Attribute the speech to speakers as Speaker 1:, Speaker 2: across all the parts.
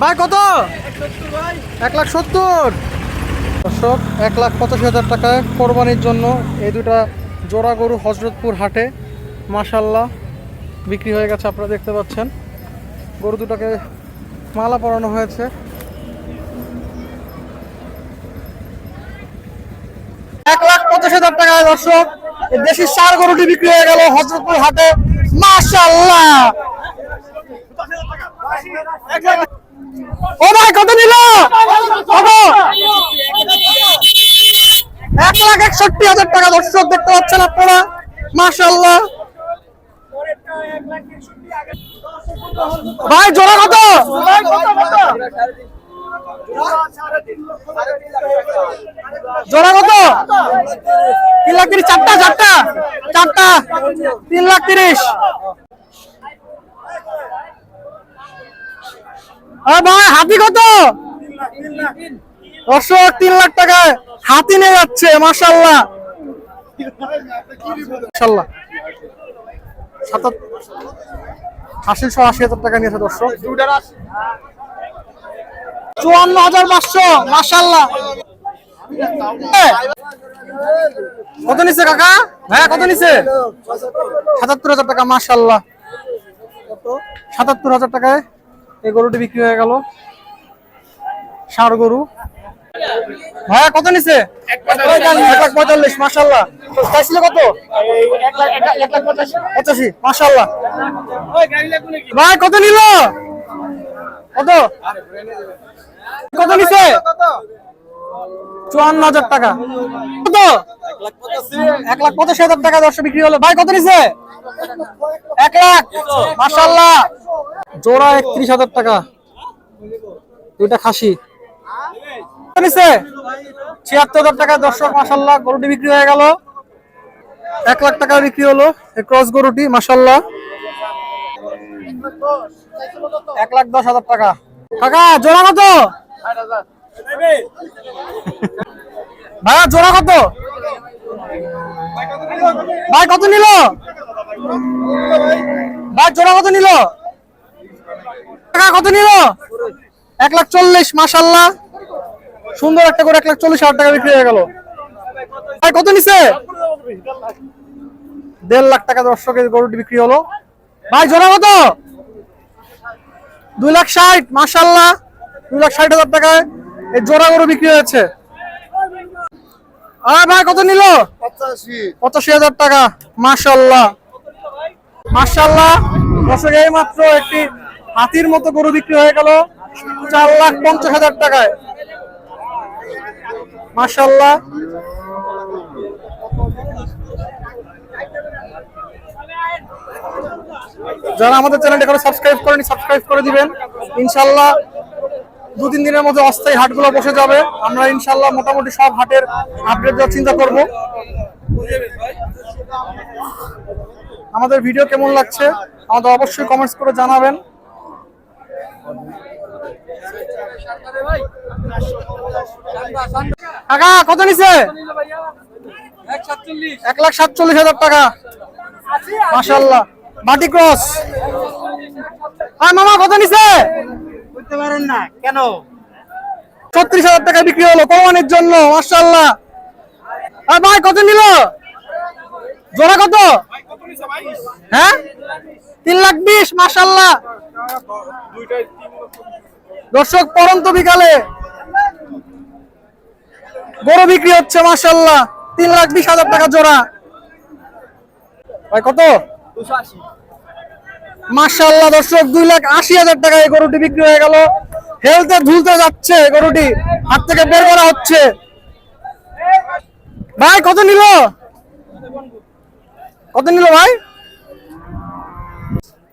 Speaker 1: ভাই, কত? এক লাখ সত্তর। দর্শক, এক লাখ পঁচাশি হাজার টাকায় কোরবানির জন্য এই দুটা জোড়া গরু হজরতপুর হাটে মাসাল্লাহ বিক্রি হয়ে গেছে, আপনারা দেখতে পাচ্ছেন। গরু দুটাকে মালা পরানো হয়েছে। এক লাখ পঁচাশ হাজার টাকায় দর্শক দেশি সার গরুটি বিক্রি হয়ে গেল হজরতপুর হাটে মাশাল্লাহ ও ভাই, কত নিল এক লাখ একষট্টি হাজার টাকা দর্শক দেখতে পাচ্ছেন আপনারা। মাশাল্লাহ ভাই, জোড়া কত? জোড়া কত? তিন লাখ তিরিশ, চারটা চারটা চারটা, তিন লাখ তিরিশ। ভাই, হাতি কত? দর্শক তিন লাখ টাকায় হাতি নিয়ে যাচ্ছে মাসাল্লাহ মাসাল্লাহ আশিশো আশি হাজার টাকা নিয়েছে চুয়ান্ন হাজার পাঁচশো মাসাল্লাহ কত নিছে কাকা? ভাইয়া কত নিছে? সাতাত্তর হাজার টাকা মাসাল্লাহ সাতাত্তর হাজার টাকায় এই গরুটি বিক্রি হয়ে গেল। ষাড় গরু। ভাইয়া, কত নিছে? এক লাখ পঁয়তাল্লিশ মাসাল্লাহ চাইছিল কত? পঁচাশি মাসাল্লাহ ভাই, কত নিল? কত? কত নিছে? চুয়ান্ন হাজার টাকা। কত? এক লাখ পঁচাশি হাজার টাকা দর্শক বিক্রি হলো। ভাই, কত নিছে? এক লাখ মাসাল্লাহ জোড়া একত্রিশ হাজার টাকা। দুইটা খাসি। ছিয়াত্তর হাজার টাকা। দর্শক মাসাল্লাহ গরুটি বিক্রি হয়ে গেল। এক লাখ টাকা বিক্রি হলো ক্রস গরুটি মাসাল্লাহ এক লাখ দশ হাজার টাকা। কাকা, জোড়া কত? ভাইয়া, জোড়া কত? ভাই, কত নিল? ভাই, জোড়া কত নিল? টাকা কত নিল? এক লাখ চল্লিশ মাসাল্লাহ সুন্দর একটা করে এক লাখ চল্লিশ হাজার টাকা বিক্রি হয়ে গেল। ভাই কত নিছে? দেড় লাখ টাকা দর্শকের গরুটি বিক্রি হলো। ভাই জোড়া কত? দুই লাখ ষাট মাসাল্লাহ দুই লাখ ষাট হাজার টাকায় এই জোড়া গরু বিক্রি হয়েছে। আর ভাই কত নিল? পঁচাশি। হাজার টাকা মাসাল্লাহ মাসাল্লাহ দর্শক এই মাত্র একটি হাতির মতো গরু বিক্রি হয়ে গেল চার লাখ পঞ্চাশ হাজার টাকায়। মাসাল্লাহ যারা আমাদের চ্যানেলটা করে সাবস্ক্রাইব করেনি, সাবস্ক্রাইব করে দিবেন। ইনশাল্লাহ দু তিন দিনের মধ্যে অস্থায়ী হাটগুলো বসে যাবে। আমরা ইনশাল্লাহ মোটামুটি সব হাটের আপডেট দেওয়ার চিন্তা করব। আমাদের ভিডিও কেমন লাগছে? আমাদের অবশ্যই কমেন্টস করে জানাবেন। কাকা কত নিছে? এক লাখ সাতচল্লিশ হাজার টাকা। মাশাল্লাহ বাটি ক্রস। আর মামা কত নিছে?
Speaker 2: বুঝতে পারেন না কেন?
Speaker 1: ছত্রিশ হাজার টাকা বিক্রি হলো কোরবানির জন্য মাশাল্লাহ আর ভাই কত নিল? জোড়া কত? হ্যাঁ? তিন লাখ বিশ, মাশাল্লাহ। দর্শক, পরন্ত বিকালে। গরু বিক্রি হচ্ছে, মাশাল্লাহ। তিন লাখ বিশ হাজার টাকা জোড়া। ভাই, কত? মাশাল্লাহ, দর্শক, দুই লাখ আশি হাজার টাকা এই গরুটি বিক্রি হয়ে গেল। হেলতে ঝুলতে যাচ্ছে গরুটি। হাত থেকে বের করা হচ্ছে। ভাই, কত নিল? কত নিল ভাই?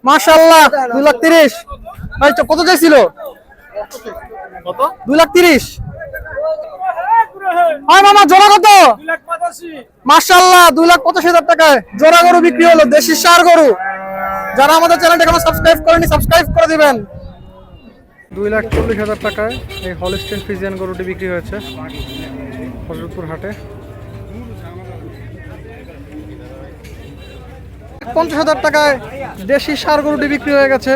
Speaker 1: মাশাল্লাহ দুই লাখ তিরিশ। ভাই তো কত চাইছিল?
Speaker 2: কত?
Speaker 1: দুই লাখ তিরিশ। আর মামা জোড়া কত? মাশাল্লাহ দুই লাখ পঁচাশি হাজার টাকায় জোড়া গরু বিক্রি হলো দেশি সার গরু। যারা আমাদের চ্যানেলটা এখনও সাবস্ক্রাইব করেনি সাবস্ক্রাইব করে দিবেন। দুই লাখ চল্লিশ হাজার টাকায় এই হলিস্টেন ফিজিয়ান গরুটি বিক্রি হয়েছে হজরতপুর হাটে। পঞ্চাশ হাজার টাকায় দেশি সার গরুটি বিক্রি হয়ে গেছে।